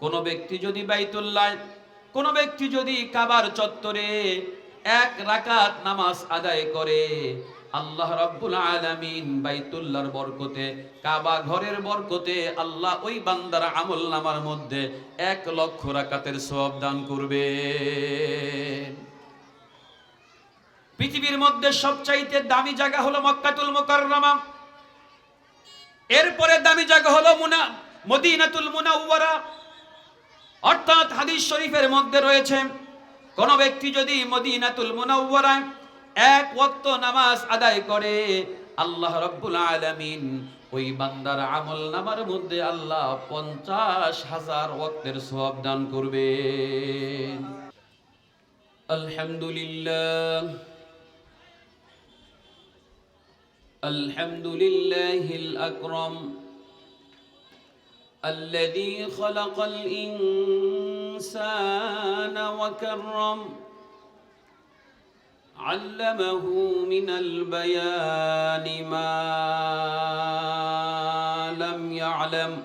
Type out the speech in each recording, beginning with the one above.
কোন ব্যক্তি যদি বাইতুল্লাহ, কোন ব্যক্তি যদি কাবার চত্বরে এক রাকাত নামাজ আদায় করে, আল্লাহ রাব্বুল আলামিন বাইতুল্লাহর বরকতে, কাবা ঘরের বরকতে আল্লাহ ওই বান্দার আমল নামার মধ্যে এক লক্ষ রাকাতের সওয়াব দান করবে পৃথিবীর মধ্যে সবচাইতে দামি জায়গা হলো মক্কাতুল মুকাররমা। এরপরে দামি জায়গা হলো মুনা, মদিনাতুল মুনাওয়ারা। অর্থাৎ হাদিস শরীফের মধ্যে রয়েছে, কোনো ব্যক্তি যদি মদিনাতুল মুনাওয়ারায় এক ওয়াক্ত নামাজ আদায় করে, আল্লাহ রব্বুল আলামিন ওই বান্দার আমল নামার মধ্যে আল্লাহ পঞ্চাশ হাজার ওয়াক্তের সব দান করবে আলহামদুলিল্লাহ। আলহামদুলিল্লাহিল আকরাম। الذي خلق الإنسان وكرم علمه من البيان ما لم يعلم.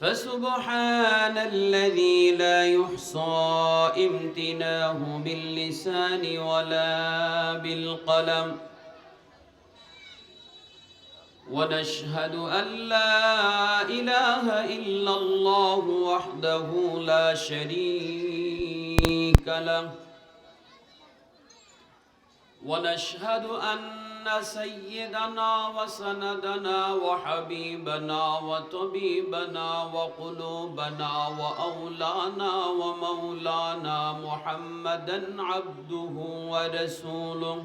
فسبحان الذي لا يحصى امتناه باللسان ولا بالقلم. ونشهد أن لا إله إلا الله وحده لا شريك له. ونشهد أن سيدنا وسندنا وحبيبنا وطبيبنا وقلوبنا وأولانا ومولانا محمدا عبده ورسوله.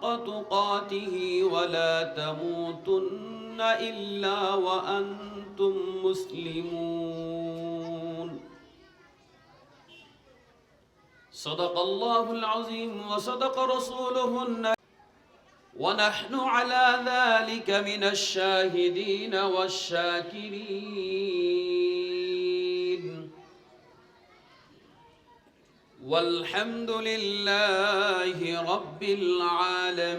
حق تقاته ولا تموتن إلا وأنتم مسلمون. صدق الله العظيم وصدق رسوله النبي. ونحن على ذلك من الشاهدين والشاكرين. والحمد لله رب العالمين.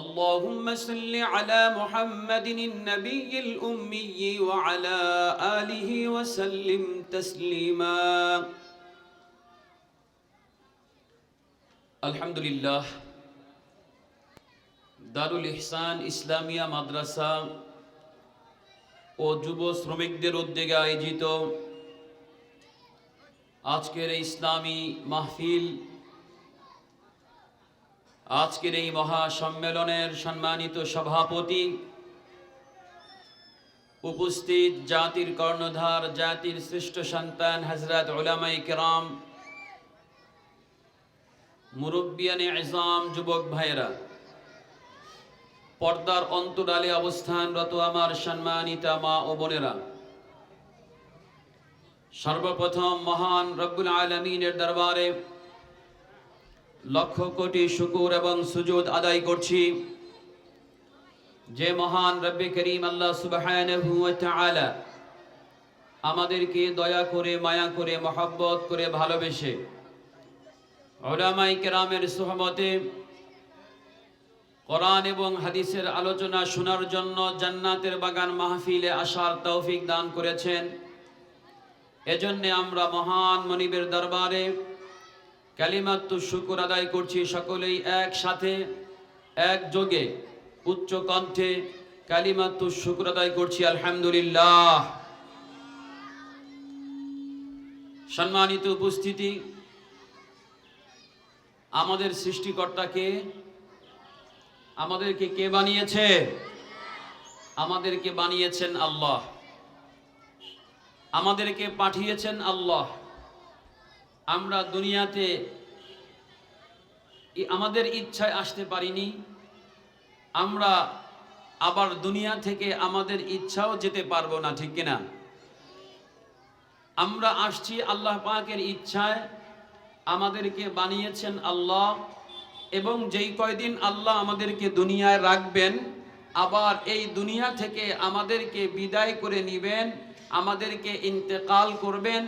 اللهم صل على محمد النبي الأمي وعلى آله وسلم تسليما. الحمد لله دار الإحسان إسلامية مدرسة ও যুব শ্রমিকদের উদ্যোগে আয়োজিত আজকের এই ইসলামী মাহফিল, আজকের এই মহা সম্মেলনের সম্মানিত সভাপতি উপস্থিত জাতির কর্ণধার, জাতির শ্রেষ্ঠ সন্তান হজরত ওলামাই কেরাম মুরব্বিয়ানে ইজাম যুবক ভাইয়েরা। পর্দার অন্তরালে অবস্থানরত আমার সম্মানিতা মা ও বোনেরা, সর্বপ্রথম মহান রব্বুল আলমিনের দরবারে লক্ষ কোটি শুকুর এবং সুজুদ আদায় করছি। যে মহান রব্বে করিম আল্লাহ তাআলা আমাদেরকে দয়া করে, মায়া করে, মহব্বত করে ভালোবেসে ওলামাই কেরামের সোহবতে কোরআন এবং হাদিসের আলোচনা শোনার জন্য জান্নাতের বাগান মাহফিলে আসার তৌফিক দান করেছেন। এজন্যে আমরা মহান মনিবের দরবারে কালিমাত্তু শুকুর আদায় করছি সকলেই একসাথে, একযোগে, উচ্চ কণ্ঠে কালিমাত্তু শুকুর আদায় করছি, আলহামদুলিল্লাহ। সম্মানিত উপস্থিতি, আমাদের সৃষ্টিকর্তাকে আমাদেরকে কে বানিয়েছে? আমাদেরকে বানিয়েছেন আল্লাহ। আমাদেরকে পাঠিয়েছেন আল্লাহ। আমরা দুনিয়াতে আমাদের ইচ্ছায় আসতে পারিনি। আমরা আবার দুনিয়া থেকে আমাদের ইচ্ছাও যেতে পারব না, ঠিক কিনা? আমরা আসছি আল্লাহ পাকের ইচ্ছায়। আমাদেরকে বানিয়েছেন আল্লাহ। এবং যেই কয়দিন আল্লাহ আমাদেরকে দুনিয়ায় রাখবেন, আবার এই দুনিয়া থেকে আমাদেরকে বিদায় করে নিবেন, আমাদেরকে ইন্তেকাল করবেন,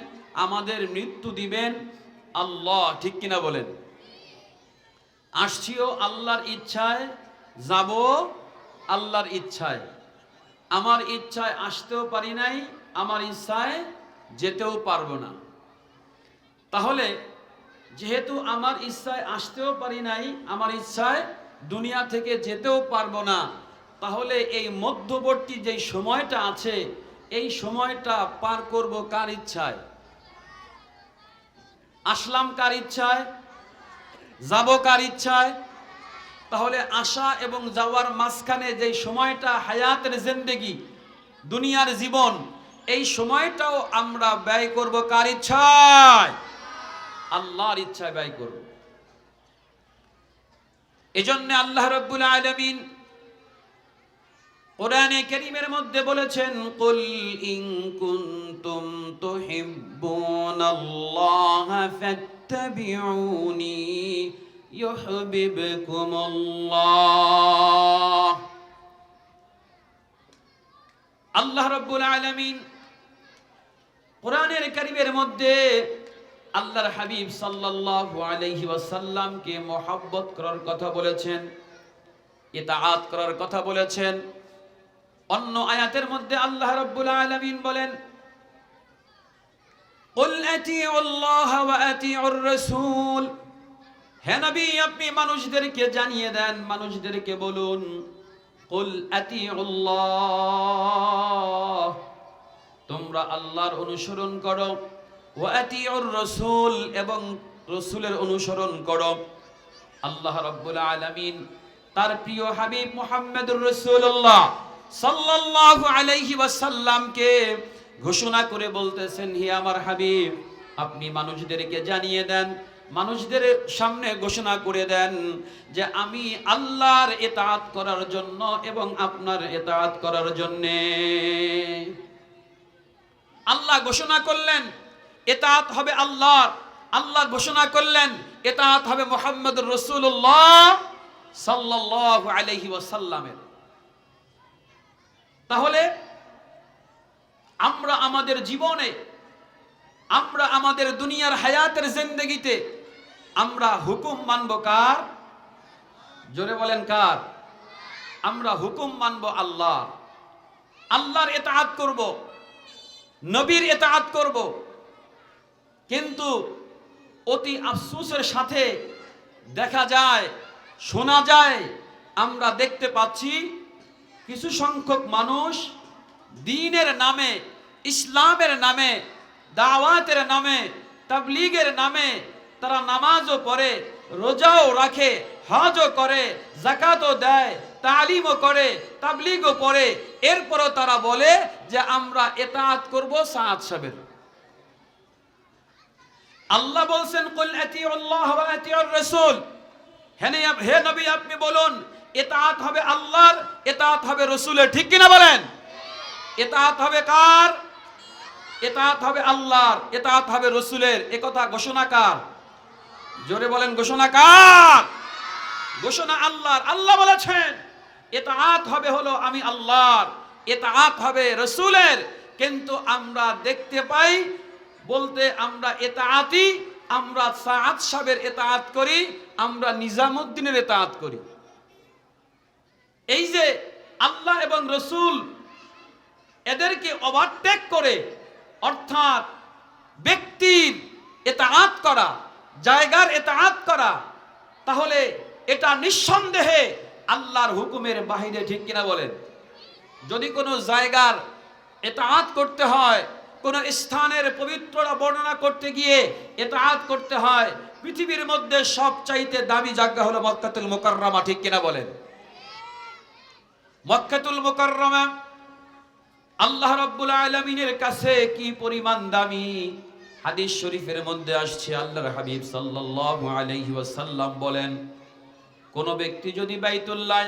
আমাদের মৃত্যু দিবেন, আল্লাহ ঠিক কিনা বলেন? আসছিও আল্লাহর ইচ্ছায়, যাব আল্লাহর ইচ্ছায়। আমার ইচ্ছায় আসতেও পারি নাই, আমার ইচ্ছায় যেতেও পারব না। তাহলে যেহেতু আমার ইচ্ছায় আসতেও পারি নাই, আমার ইচ্ছায় দুনিয়া থেকে যেতেও পারব না। তাহলে এই মধ্যবর্তী যেই সময়টা আছে, এই সময়টা পার করব কার ইচ্ছায়? আসলাম কার ইচ্ছায়? যাব কার ইচ্ছায়? তাহলে আসা এবং যাওয়ার মাঝখানে যে সময়টা হায়াতের জিন্দেগি, দুনিয়ার জীবন, এই সময়টাও আমরা ব্যয় করব কার ইচ্ছায়? আল্লাহর ইচ্ছায় ব্যয় করব। এজন্য আল্লাহ রব্বুল আলামিন কোরআনে কারীমের মধ্যে বলেছেন, কুল ইন কুনতুম তুহিব্বুনাল্লাহ ফাত্তাবিউনি ইউহিব্বুকুমুল্লাহ। আল্লাহ রাব্বুল আলামিন কোরআনের কারীমের মধ্যে আল্লাহর হাবিব সাল্লাল্লাহু আলাইহি ওয়াসাল্লামকে মহব্বত করার কথা বলেছেন ইতাআত করার কথা বলেছেন অন্য আয়াতের মধ্যে আল্লাহ রাব্বুল আলামিন বলেন قل أطيعوا الله وأطيعوا الرسول হে নবী আপনি মানুষদেরকে জানিয়ে দেন মানুষদেরকে বলুন কুল আতিউল্লাহ তোমরা আল্লাহর অনুসরণ করো ওয়া আতিউর এবং রাসূলের অনুসরণ করো। আল্লাহ রাব্বুল আলামিন তার প্রিয় হাবিব মুহাম্মদুর রাসূলুল্লাহ সাল্লাল্লাহু আলাইহি ওয়াসাল্লামকে ঘোষণা করে বলতেছেন, হে আমার হাবিব, আপনি মানুষদেরকে জানিয়ে দেন, মানুষদের সামনে ঘোষণা করে দেন যে আমি আল্লাহর এতাত করার জন্য এবং আপনার এতাত করার জন্যে। আল্লাহ ঘোষণা করলেন এতাত হবে আল্লাহর। আল্লাহ ঘোষণা করলেন, এতাত হবে মোহাম্মদ রসুল্লাহ সাল্লাল্লাহু আলাইহি ওয়াসাল্লামের। তাহলে আমরা আমাদের জীবনে, আমরা আমাদের দুনিয়ার হায়াতের জিন্দগিতে আমরা হুকুম মানব কার? জোরে বলেন কার? আমরা হুকুম মানব আল্লাহ আল্লাহর এতাআত করব, নবীর এতাআত করব কিন্তু অতি আফসোসের সাথে দেখা যায়, শোনা যায়, আমরা দেখতে পাচ্ছি কিছু সংখ্যক মানুষ দিনের নামে, ইসলামের নামে, দাওয়াতের নামে, তাবলিগের নামে তারা নামাজও পড়ে, রোজাও রাখে, হজও করে জাকাতও দেয়, তালিমও করে, তাবলিগও পড়ে। এরপরও তারা বলে যে, আমরা এতাআত করব সাহেবের। আল্লাহ বলছেন, কুল আতিউল্লাহ ওয়া আতিউর রাসূল। হে নবী- আপনি বলুন, এতাআত হবে আল্লাহর, এতাআত হবে রাসূলের, ঠিক কিনা বলেন? এতাআত হবে কার? এতাআত হবে আল্লাহর, এতাআত হবে রাসূলের একথা ঘোষণা কার? জোরে বলেন, ঘোষণা কার? ঘোষণা আল্লাহর, আল্লাহ বলেছেন, এতাআত হবে হলো আমি আল্লাহর, এতাআত হবে রাসূলের। কিন্তু আমরা দেখতে পাই বলতে আমরা এতাআতি, আমরা সাআদ সাহেবের এতাআত করি, আমরা নিজামুদ্দিনের এতাআত করি। এই যে আল্লাহ এবং রসুল এদেরকে ওভারটেক করে, অর্থাৎ ব্যক্তির এতাআত করা, জায়গার এতাআত করা, তাহলে এটা নিঃসন্দেহে আল্লাহর হুকুমের বাহিরে ঠিক কিনা বলেন? যদি কোনো জায়গার এতাআত করতে হয় কোনো স্থানের পবিত্রতা বর্ণনা করতে গিয়ে এতাআত করতে হয়। পৃথিবীর মধ্যে সবচাইতে দামি জায়গা হলো মক্কাতুল মুকাররমা, ঠিক কিনা বলেন? মক্কাতুল মুকাররমা, আল্লাহ রাব্বুল আলামিনের কাছে কি পরিমাণ দামি? হাদিস শরীফের মধ্যে আসছে, আল্লাহর হাবিব সাল্লাল্লাহু আলাইহি ওয়াসাল্লাম বলেন, কোন ব্যক্তি যদি বাইতুল্লাহ,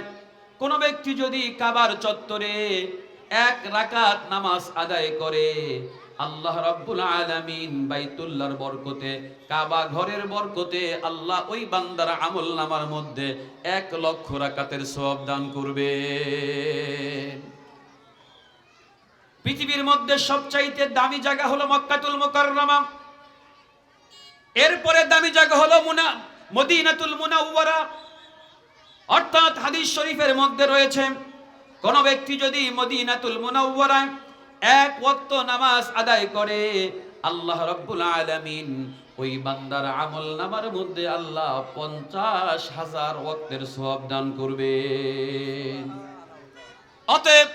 কোন ব্যক্তি যদি কাবার চত্বরে এক রাকাত নামাজ আদায় করে আল্লাহ রাব্বুল আলামিন বাইতুল্লাহর বরকতে, কাবা ঘরের বরকতে আল্লাহ ওই বান্দার আমল নামার মধ্যে এক লক্ষ রাকাতের সওয়াব দান করবে পৃথিবীর মধ্যে সবচাইতে দামি জায়গা হলো মক্কাতুল মুকাররমা। এরপরে দামি জায়গা হলো মুনা, মদিনাতুল মুনাওয়ারা। অর্থাৎ হাদিস শরীফের মধ্যে রয়েছে, কোন ব্যক্তি যদি মদিনাতুল মুনাওয়ারায় এক ওয়াক্ত নামাজ আদায় করে, আল্লাহ রব্বুল আলামিন ওই বান্দার আমল নামার মধ্যে আল্লাহ পঞ্চাশ হাজার ওয়াক্তের সব দান করবে অতএব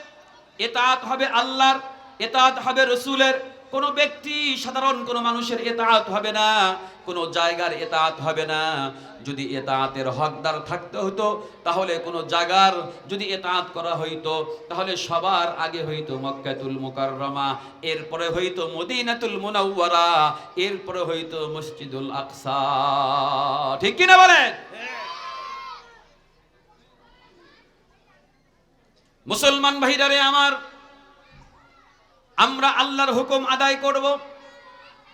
এতাত হবে আল্লাহর, এতাত হবে রসুলের কোন ব্যক্তি, সাধারণ কোন মানুষের এতাত হবে না, কোন জায়গার এতাত হবে না। যদি এতাতের হকদার থাকতে হতো তাহলে কোন জায়গার যদি এতাত করা হইতো, তাহলে সবার আগে হইতো মক্কাতুল মুকাররমা, এরপরে হইতো মদিনাতুল মুনাওয়ারা, এরপরে হইতো মসজিদুল আকসা। ঠিক কিনা বলেন? মুসলমান ভাইরারে আমার আমরা আল্লাহর হুকুম আদায় করব।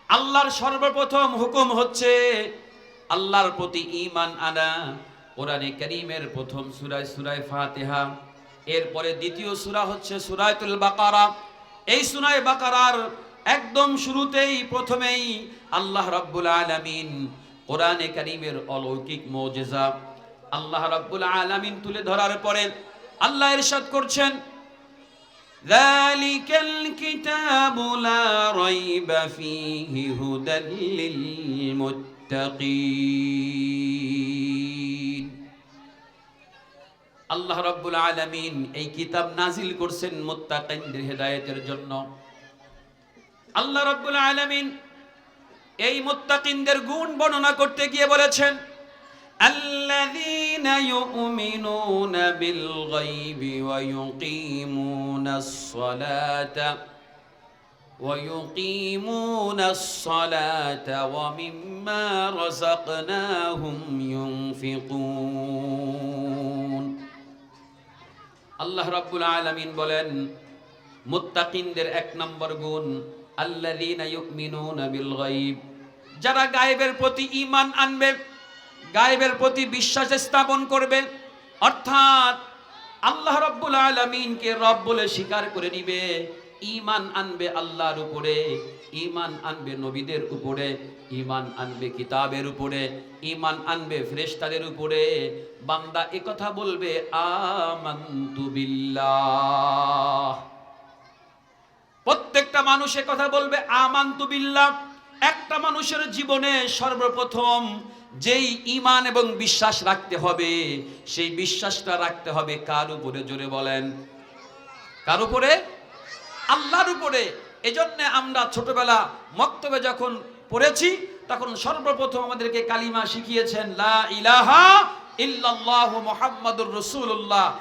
আল্লাহর সর্বপ্রথম হুকুম হচ্ছে আল্লাহর প্রতি ঈমান আনা। কোরআনে করিমের প্রথম সূরায় সূরায় ফাতেহা, এরপরে দ্বিতীয় সূরা হচ্ছে সূরাতুল বাকারা। এই সুরায় বাকারার একদম শুরুতেই প্রথমেই আল্লাহ রাব্বুল আলামিন কোরআনে করিমের অলৌকিক মুজিজা আল্লাহ রাব্বুল আলামিন তুলে ধরার পরে আল্লাহ ইরশাদ করছেন ذلك الكتاب لا ريب فيه هدى للمتقين আল্লাহ রাব্বুল আলামিন এই কিতাব নাজিল করছেন মুত্তাকিনদের হেদায়েতের জন্য আল্লাহ রাব্বুল আলামিন এই মুত্তাকিনদের গুণ বর্ণনা করতে গিয়ে বলেছেন الذين يؤمنون بالغيب ويقيمون الصلاة ويقيمون الصلاة ومما رزقناهم ينفقون আল্লাহ রাব্বুল আলামিন বলেন মুত্তাকিনদের এক নম্বর গুণ আল্লাযীনা ইউমিনুনা বিল গায়ব যারা গায়েবের প্রতি ঈমান আনবে গায়েবের প্রতি বিশ্বাস স্থাপন করবে। অর্থাৎ আল্লাহ রব্বুল আলমিনকে রব বলে স্বীকার করে নিবে। ইমান আনবে আল্লাহর উপরে ইমান আনবে নবীদের উপরে ইমান আনবে কিতাবের উপরে ইমান আনবে ফ্রেস্তাদের উপরে। বান্দা কথা বলবে বিল্লাহ। প্রত্যেকটা মানুষ কথা বলবে, আমান্তু বিল্লাহ। একটা মানুষের জীবনে সর্বপ্রথম যেই ইমান এবং বিশ্বাস রাখতে হবে, সেই বিশ্বাসটা রাখতে হবে কার উপরে? জোরে বলেন। কার উপরে? আল্লাহর উপরে। এজন্য আমরা ছোটবেলা মক্তবে যখন পড়েছি, তখন সর্বপ্রথম আমাদেরকে কালিমা শিখিয়েছেন, লা ইলাহা ইল্লাল্লাহু মুহাম্মাদুর রাসূলুল্লাহ।